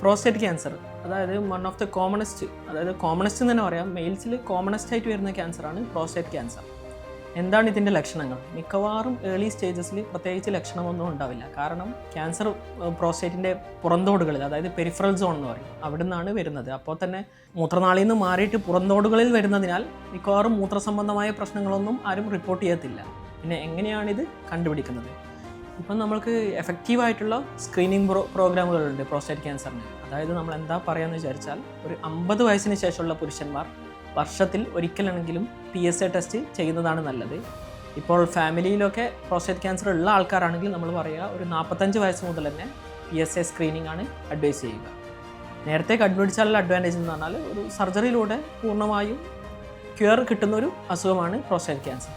Prostate cancer അതായത് one of the commonest അതായത് commonest എന്ന് തന്നെ പറയാം. മെയിൽസിൽ കോമണസ്റ്റ് ആയിട്ട് വരുന്ന ക്യാൻസറാണ് പ്രോസ്റ്റേറ്റ് ക്യാൻസർ എന്താണ് ഇതിന്റെ ലക്ഷണങ്ങൾ? മിക്കവാറും ഏർലി സ്റ്റേജസിൽ പ്രത്യേകിച്ച് ലക്ഷണമൊന്നും ഉണ്ടാവില്ല. കാരണം ക്യാൻസർ പ്രോസ്റ്റേറ്റിന്റെ പുറന്തോടുകളിൽ അതായത് പെരിഫറൽ സോൺ എന്ന് പറയും അവിടെ നിന്നാണ് വരുന്നത്. അപ്പോൾ തന്നെ മൂത്രനാളിയിൽ നിന്ന് മാറിയിട്ട് പുറന്തോടുകളിൽ വരുന്നതിനാൽ മിക്കവാറും മൂത്രസംബന്ധമായ പ്രശ്നങ്ങളൊന്നും ആരും റിപ്പോർട്ട് ചെയ്യത്തില്ല. പിന്നെ എങ്ങനെയാണിത് കണ്ടുപിടിക്കുന്നത്? ഇപ്പം നമ്മൾക്ക് എഫക്റ്റീവായിട്ടുള്ള സ്ക്രീനിങ് പ്രോ പ്രോഗ്രാമുകളുണ്ട് പ്രോസ്റ്റേറ്റ് ക്യാൻസറിന് അതായത് നമ്മൾ എന്താ പറയാമെന്ന് വിചാരിച്ചാൽ ഒരു അമ്പത് വയസ്സിന് ശേഷമുള്ള പുരുഷന്മാർ വർഷത്തിൽ ഒരിക്കലാണെങ്കിലും പി എസ് എ ടെസ്റ്റ് ചെയ്യുന്നതാണ് നല്ലത്. ഇപ്പോൾ ഫാമിലിയിലൊക്കെ പ്രോസ്റ്റേറ്റ് ക്യാൻസർ ഉള്ള ആൾക്കാരാണെങ്കിൽ നമ്മൾ പറയുക ഒരു നാൽപ്പത്തഞ്ച് വയസ്സ് മുതൽ തന്നെ പി എസ് എ സ്ക്രീനിങ് ആണ് അഡ്വൈസ് ചെയ്യുക. നേരത്തെ കണ്ടുപിടിച്ചാലുള്ള അഡ്വാന്റേജ് എന്ന് പറഞ്ഞാൽ ഒരു സർജറിയിലൂടെ പൂർണമായും ക്യൂർ കിട്ടുന്ന ഒരു അസുഖമാണ് പ്രോസ്റ്റേറ്റ് ക്യാൻസർ